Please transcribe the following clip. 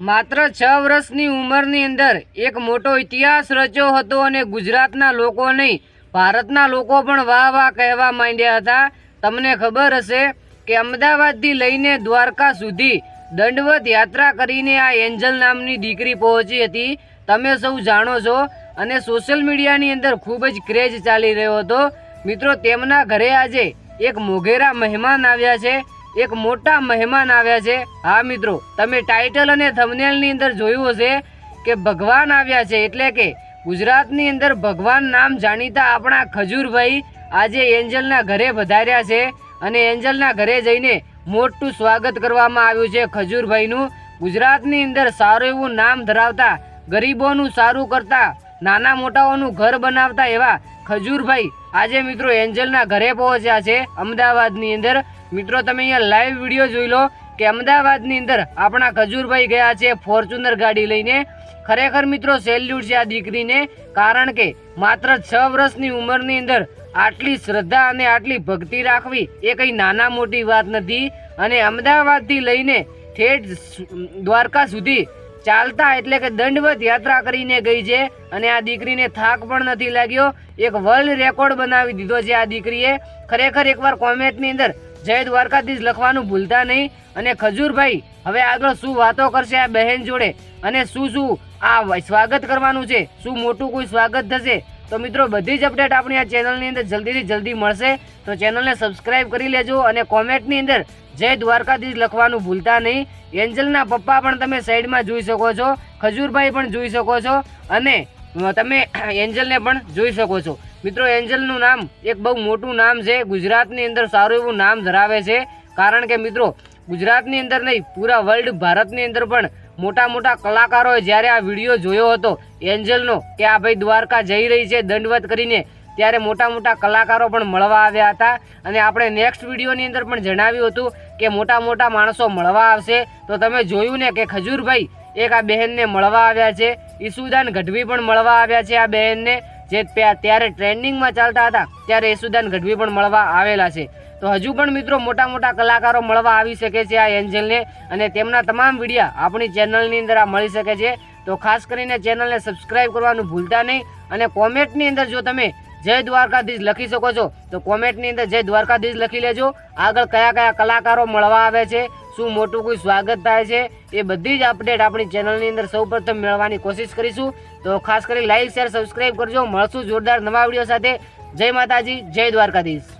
માત્ર છ વર્ષની ઉંમરની અંદર એક મોટો ઇતિહાસ રચ્યો હતો અને ગુજરાતના લોકો નહીં, ભારતના લોકો પણ વાહ વાહ કહેવા માંડ્યા હતા. તમને ખબર હશે કે અમદાવાદથી લઈને દ્વારકા સુધી દંડવત યાત્રા કરીને આ એન્જલ નામની દીકરી પહોંચી હતી. તમે સૌ જાણો છો અને સોશિયલ મીડિયાની અંદર ખૂબ જ ક્રેઝ ચાલી રહ્યો હતો. મિત્રો, તેમના ઘરે આજે એક મોઘેરા મહેમાન આવ્યા છે. એક મોટા મહેમાન આવ્યા છે. હા, મિત્રો, તમે ટાઇટલ અને થંબનેલની અંદર જોયું હશે કે ભગવાન આવ્યા છે એટલે કે ગુજરાતની અંદર ભગવાન નામ જાણીતા આપણા ખજૂરભાઈ આજે એન્જલના ઘરે વધાર્યા છે અને એન્જલના ઘરે જઈને મોટું સ્વાગત કરવામાં આવ્યું છે ખજૂરભાઈનું. ગુજરાતની અંદર સારું એવું નામ ધરાવતા ગરીબોનું સારું કરતા, નાના મોટાઓનું ઘર બનાવતા એવા ખજૂરભાઈ આજે મિત્રો એન્જલના ઘરે પહોંચ્યા છે અમદાવાદની અંદર. મિત્રો, તમે અહીંયા લાઈવ વીડિયો જોઈ લો કે અમદાવાદની અંદર આપણા ખજૂરભાઈ ગયા છે ફોર્ચ્યુનર ગાડી લઈને. ખરેખર મિત્રો સેલ્યુટ છે આ દીકરીને, કારણ કે માત્ર છ વર્ષની ઉંમરની અંદર આટલી શ્રદ્ધા અને આટલી ભક્તિ રાખવી એ કંઈ નાના મોટી વાત નથી. અને અમદાવાદથી લઈને ઠેઠ દ્વારકા સુધી ચાલતા એટલે કે દંડવત યાત્રા કરીને ગઈ છે અને આ દીકરીને થાક પણ નથી લાગ્યો. એક વર્લ્ડ રેકોર્ડ બનાવી દીધો છે આ દીકરીએ. ખરેખર એકવાર કોમેન્ટની અંદર જય દ્વારકાધીશ લખવાનું ભૂલતા નહીં. અને ખજૂરભાઈ, હવે આગળ શું વાતો કરશે આ બહેન જોડે? અને શું શું આ સ્વાગત કરવાનું છે? શું મોટું કોઈ સ્વાગત થશે? તો મિત્રો, બધી જ અપડેટ આપણી આ ચેનલની અંદર જલ્દીથી જલ્દી મળશે. તો ચેનલને સબસ્ક્રાઇબ કરી લેજો અને કોમેન્ટની અંદર જય દ્વારકાધીશ લખવાનું ભૂલતા નહીં. એન્જલના પપ્પા પણ તમે સાઈડમાં જોઈ શકો છો. ખજૂરભાઈ પણ જોઈ શકો છો. અને તમે એન્જલને પણ જોઈ શકો છો. મિત્રો એન્જલનું નામ એક બહુ મોટું નામ છે. ગુજરાતની અંદર સારું એવું નામ ધરાવે છે. કારણ કે મિત્રો, ગુજરાતની અંદર નહીં, પૂરા વર્લ્ડ ભારતની અંદર પણ મોટા મોટા કલાકારોએ જ્યારે આ વીડિયો જોયો હતો, એન્જલનો, કે આ ભાઈ દ્વારકા જઈ રહી છે દંડવત કરીને, ત્યારે મોટા મોટા કલાકારો પણ મળવા આવ્યા હતા. અને આપણે નેક્સ્ટ વિડીયોની અંદર પણ જણાવ્યું હતું કે મોટા મોટા માણસો મળવા આવશે. તો તમે જોયું ને કે ખજૂરભાઈ, એક આ બહેનને મળવા આવ્યા છે. ઈસુદાન ગઢવી પણ મળવા આવ્યા છે આ બહેનને. જે ત્યારે ટ્રેન્ડિંગમાં ચાલતા હતા, ત્યારે યશુદાન ગઢવી પણ મળવા આવેલા છે. તો હજુ પણ મિત્રો મોટા મોટા કલાકારો મળવા આવી શકે છે આ એન્જલને અને તેમના તમામ વિડીયા આપણી ચેનલની અંદર આ મળી શકે છે. તો ખાસ કરીને ચેનલને સબસ્ક્રાઈબ કરવાનું ભૂલતા નહીં અને કોમેન્ટની અંદર જો તમે જય દ્વારકાધીશ લખી શકો છો, તો કોમેન્ટની અંદર જય દ્વારકાધીશ લખી લેજો. આગળ કયા કયા કલાકારો મળવા આવે છે શું મોટું કોઈ સ્વાગત થાય છે એ બધી જ અપડેટ આપણી ચેનલની અંદર સૌપ્રથમ મેળવવાની કોશિશ કરીશું. તો ખાસ કરી લાઈક શેર સબસ્ક્રાઈબ કરજો. મળશું જોરદાર નવા વીડિયો સાથે. જય માતાજી, જય દ્વારકાધીશ.